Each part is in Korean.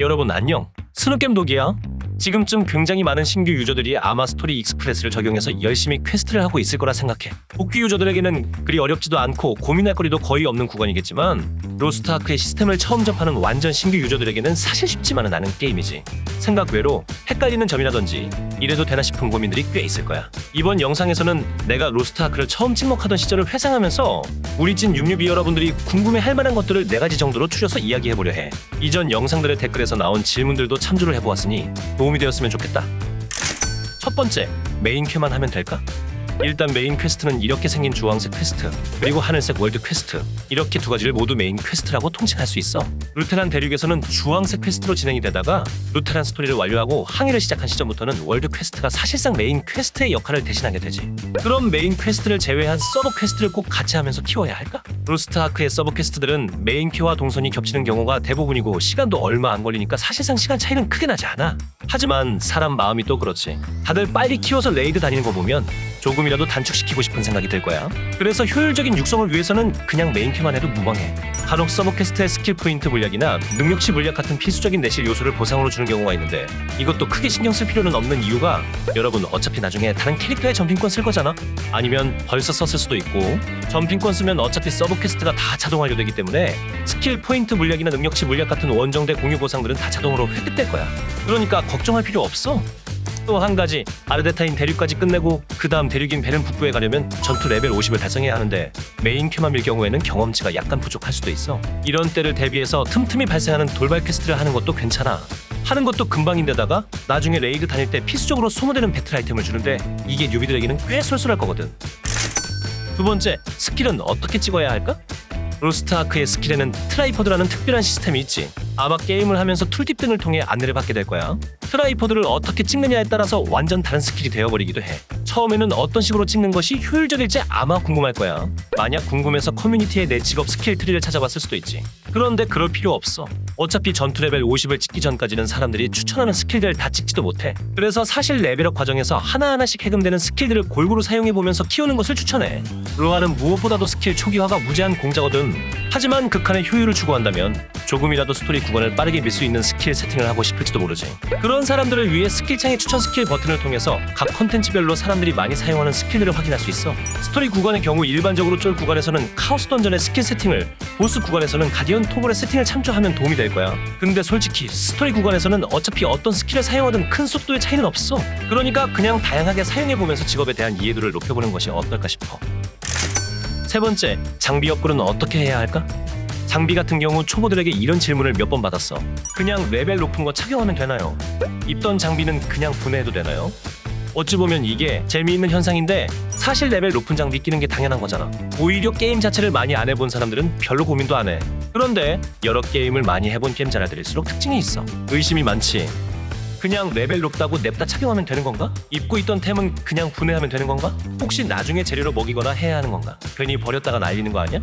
여러분 안녕. 스누겜 독이야. 지금쯤 굉장히 많은 신규 유저들이 아마 스토리 익스프레스를 적용해서 열심히 퀘스트를 하고 있을 거라 생각해. 복귀 유저들에게는 그리 어렵지도 않고 고민할 거리도 거의 없는 구간이겠지만 로스트아크의 시스템을 처음 접하는 완전 신규 유저들에게는 사실 쉽지만은 않은 게임이지. 생각 외로 헷갈리는 점이라든지 이래도 되나 싶은 고민들이 꽤 있을 거야. 이번 영상에서는 내가 로스트아크를 처음 찍먹하던 시절을 회상하면서 우리 찐 육류비 여러분들이 궁금해 할 만한 것들을 네 가지 정도로 추려서 이야기해보려 해. 이전 영상들의 댓글에서 나온 질문들도 참조를 해보았으니 도움 이 되었으면 좋겠다. 첫 번째, 메인 퀘만 하면 될까? 일단 메인 퀘스트는 이렇게 생긴 주황색 퀘스트 그리고 하늘색 월드 퀘스트 이렇게 두 가지를 모두 메인 퀘스트라고 통칭할 수 있어 루테란 대륙에서는 주황색 퀘스트로 진행이 되다가 루테란 스토리를 완료하고 항해를 시작한 시점부터는 월드 퀘스트가 사실상 메인 퀘스트의 역할을 대신하게 되지 그럼 메인 퀘스트를 제외한 서브 퀘스트를 꼭 같이 하면서 키워야 할까? 로스트아크의 서브 퀘스트들은 메인 퀘와 동선이 겹치는 경우가 대부분이고 시간도 얼마 안 걸리니까 사실상 시간 차이는 크게 나지 않아 하지만 사람 마음이 또 그렇지 다들 빨리 키워서 레이드 다니는 거 보면 조금이라도 단축시키고 싶은 생각이 들 거야. 그래서 효율적인 육성을 위해서는 그냥 메인 큐만 해도 무방해. 간혹 서브 퀘스트의 스킬 포인트 물약이나 능력치 물약 같은 필수적인 내실 요소를 보상으로 주는 경우가 있는데 이것도 크게 신경 쓸 필요는 없는 이유가 여러분 어차피 나중에 다른 캐릭터의 점핑권 쓸 거잖아. 아니면 벌써 썼을 수도 있고 점핑권 쓰면 어차피 서브 퀘스트가 다 자동 완료되기 때문에 스킬 포인트 물약이나 능력치 물약 같은 원정대 공유 보상들은 다 자동으로 획득될 거야. 그러니까 걱정할 필요 없어. 또 한 가지 아르데타인 대륙까지 끝내고 그 다음 대륙인 베른 북부에 가려면 전투 레벨 50을 달성해야 하는데 메인 큐맘일 경우에는 경험치가 약간 부족할 수도 있어 이런 때를 대비해서 틈틈이 발생하는 돌발 퀘스트를 하는 것도 괜찮아 하는 것도 금방인데다가 나중에 레이드 다닐 때 필수적으로 소모되는 배틀 아이템을 주는데 이게 뉴비들에게는 꽤 쏠쏠할 거거든 두 번째 스킬은 어떻게 찍어야 할까? 로스트 아크의 스킬에는 트라이포드라는 특별한 시스템이 있지. 아마 게임을 하면서 툴팁 등을 통해 안내를 받게 될 거야. 트라이포드를 어떻게 찍느냐에 따라서 완전 다른 스킬이 되어버리기도 해. 처음에는 어떤 식으로 찍는 것이 효율적일지 아마 궁금할 거야. 만약 궁금해서 커뮤니티에 내 직업 스킬 트리를 찾아봤을 수도 있지. 그런데 그럴 필요 없어. 어차피 전투 레벨 50을 찍기 전까지는 사람들이 추천하는 스킬들 다 찍지도 못해. 그래서 사실 레벨업 과정에서 하나하나씩 해금되는 스킬들을 골고루 사용해보면서 키우는 것을 추천해. 로아는 무엇보다도 스킬 초기화가 무제한 공짜거든. 하지만 극한의 효율을 추구한다면 조금이라도 스토리 구간을 빠르게 밀 수 있는 스킬 세팅을 하고 싶을지도 모르지. 그런 사람들을 위해 스킬창의 추천 스킬 버튼을 통해서 각 컨텐츠별로 사람들이 많이 사용하는 스킬들을 확인할 수 있어. 스토리 구간의 경우 일반적으로 쫄 구간에서는 카오스 던전의 스킬 세팅을, 보스 구간에서는 가디언 토벌의 세팅을 참조하면 도움이 될 거야. 근데 솔직히 스토리 구간에서는 어차피 어떤 스킬을 사용하든 큰 속도의 차이는 없어. 그러니까 그냥 다양하게 사용해보면서 직업에 대한 이해도를 높여보는 것이 어떨까 싶어. 세 번째, 장비 업글은 어떻게 해야 할까? 장비 같은 경우 초보들에게 이런 질문을 몇 번 받았어. 그냥 레벨 높은 거 착용하면 되나요? 입던 장비는 그냥 분해해도 되나요? 어찌 보면 이게 재미있는 현상인데 사실 레벨 높은 장비 끼는 게 당연한 거잖아. 오히려 게임 자체를 많이 안 해본 사람들은 별로 고민도 안 해. 그런데 여러 게임을 많이 해본 게임자들일수록 특징이 있어. 의심이 많지. 그냥 레벨 높다고 냅다 착용하면 되는 건가? 입고 있던 템은 그냥 분해하면 되는 건가? 혹시 나중에 재료로 먹이거나 해야 하는 건가? 괜히 버렸다가 날리는 거 아니야?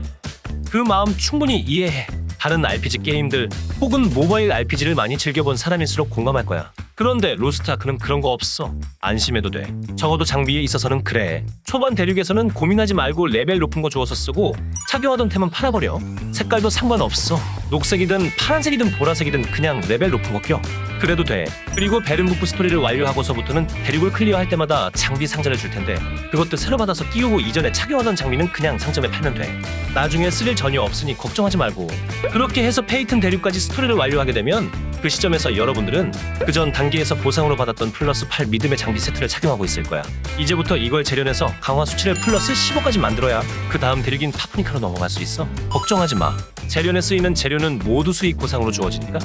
그 마음 충분히 이해해. 다른 RPG 게임들 혹은 모바일 RPG를 많이 즐겨본 사람일수록 공감할 거야. 그런데 로스트아크는 그런 거 없어. 안심해도 돼. 적어도 장비에 있어서는 그래. 초반 대륙에서는 고민하지 말고 레벨 높은 거 주워서 쓰고 착용하던 템은 팔아버려. 색깔도 상관없어. 녹색이든 파란색이든 보라색이든 그냥 레벨 높은 거 껴. 그래도 돼. 그리고 베른북부 스토리를 완료하고서부터는 대륙을 클리어할 때마다 장비 상자를 줄 텐데 그것도 새로 받아서 끼우고 이전에 착용하던 장비는 그냥 상점에 팔면 돼. 나중에 쓸 일 전혀 없으니 걱정하지 말고 그렇게 해서 페이튼 대륙까지 스토리를 완료하게 되면 그 시점에서 여러분들은 그 전 단계에서 보상으로 받았던 플러스 8 믿음의 장비 세트를 착용하고 있을 거야. 이제부터 이걸 재련해서 강화 수치를 플러스 15까지 만들어야 그 다음 대륙인 파프니카로 넘어갈 수 있어. 걱정하지 마. 재련에 쓰이는 재료는 모두 수익 보상으로 주어지니까.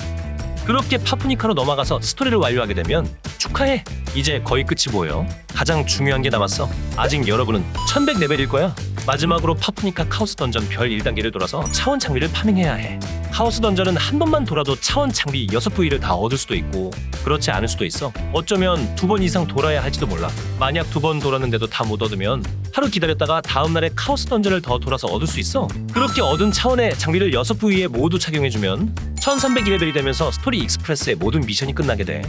그렇게 파프니카로 넘어가서 스토리를 완료하게 되면 축하해. 이제 거의 끝이 보여. 가장 중요한 게 남았어. 아직 여러분은 1100레벨일 거야. 마지막으로 파프니카 카오스 던전 별 1단계를 돌아서 차원 장비를 파밍해야 해. 카오스 던전은 한 번만 돌아도 차원 장비 6부위를 다 얻을 수도 있고 그렇지 않을 수도 있어. 어쩌면 두 번 이상 돌아야 할지도 몰라. 만약 두 번 돌았는데도 다 못 얻으면 하루 기다렸다가 다음 날에 카오스 던전을 더 돌아서 얻을 수 있어. 그렇게 얻은 차원의 장비를 6부위에 모두 착용해주면 1302레벨이 되면서 스토리 익스프레스의 모든 미션이 끝나게 돼.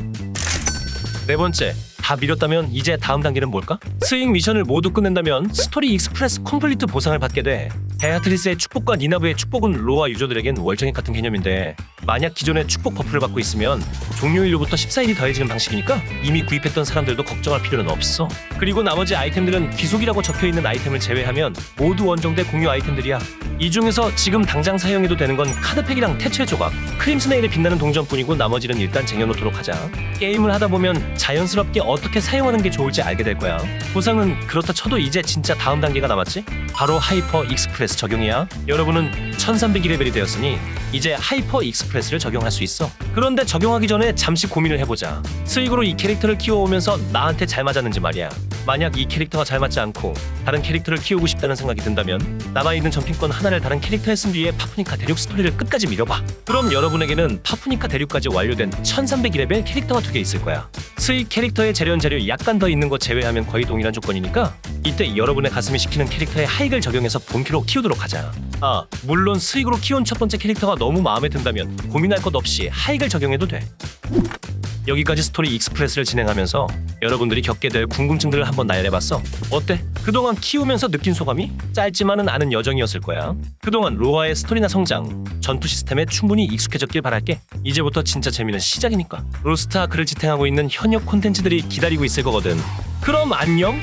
네 번째, 다 밀었다면 이제 다음 단계는 뭘까? 스윙 미션을 모두 끝낸다면 스토리 익스프레스 컴플리트 보상을 받게 돼. 베아트리스의 축복과 니나브의 축복은 로아 유저들에겐 월정액 같은 개념인데 만약 기존의 축복 버프를 받고 있으면 종료일로부터 14일이 더해지는 방식이니까 이미 구입했던 사람들도 걱정할 필요는 없어. 그리고 나머지 아이템들은 귀속이라고 적혀있는 아이템을 제외하면 모두 원정대 공유 아이템들이야. 이 중에서 지금 당장 사용해도 되는 건 카드팩이랑 태초의 조각, 크림스네일에 빛나는 동전뿐이고 나머지는 일단 쟁여놓도록 하자. 게임을 하다 보면 자연스럽게 어떻게 사용하는 게 좋을지 알게 될 거야. 보상은 그렇다 쳐도 이제 진짜 다음 단계가 남았지? 바로 하이퍼 익스프레스 적용이야. 여러분은 1302레벨이 되었으니 이제 하이퍼 익스프레스를 적용할 수 있어. 그런데 적용하기 전에 잠시 고민을 해보자. 스익으로 이 캐릭터를 키워오면서 나한테 잘 맞았는지 말이야. 만약 이 캐릭터가 잘 맞지 않고 다른 캐릭터를 키우고 싶다는 생각이 든다면 남아있는 점핑권 하나를 다른 캐릭터에 쓴 뒤에 파푸니카 대륙 스토리를 끝까지 밀어봐. 그럼 여러분에게는 파푸니카 대륙까지 완료된 1302레벨 캐릭터가 두 개 있을 거야. 스익 캐릭터의 재련 재료 약간 더 있는 거 제외하면 거의 동일한 조건이니까 이때 여러분의 가슴이 시키는 캐릭터의 하익을 적용해서 본캐로 키우도록 하자. 아, 물론 스익으로 키운 첫 번째 캐릭터가 너무 마음에 든다면 고민할 것 없이 하익을 적용해도 돼. 여기까지 스토리 익스프레스를 진행하면서 여러분들이 겪게 될 궁금증들을 한번 나열해봤어. 어때? 그동안 키우면서 느낀 소감이 짧지만은 않은 여정이었을 거야. 그동안 로아의 스토리나 성장, 전투 시스템에 충분히 익숙해졌길 바랄게. 이제부터 진짜 재미는 시작이니까. 로스트 아크를 지탱하고 있는 현역 콘텐츠들이 기다리고 있을 거거든. 그럼 안녕.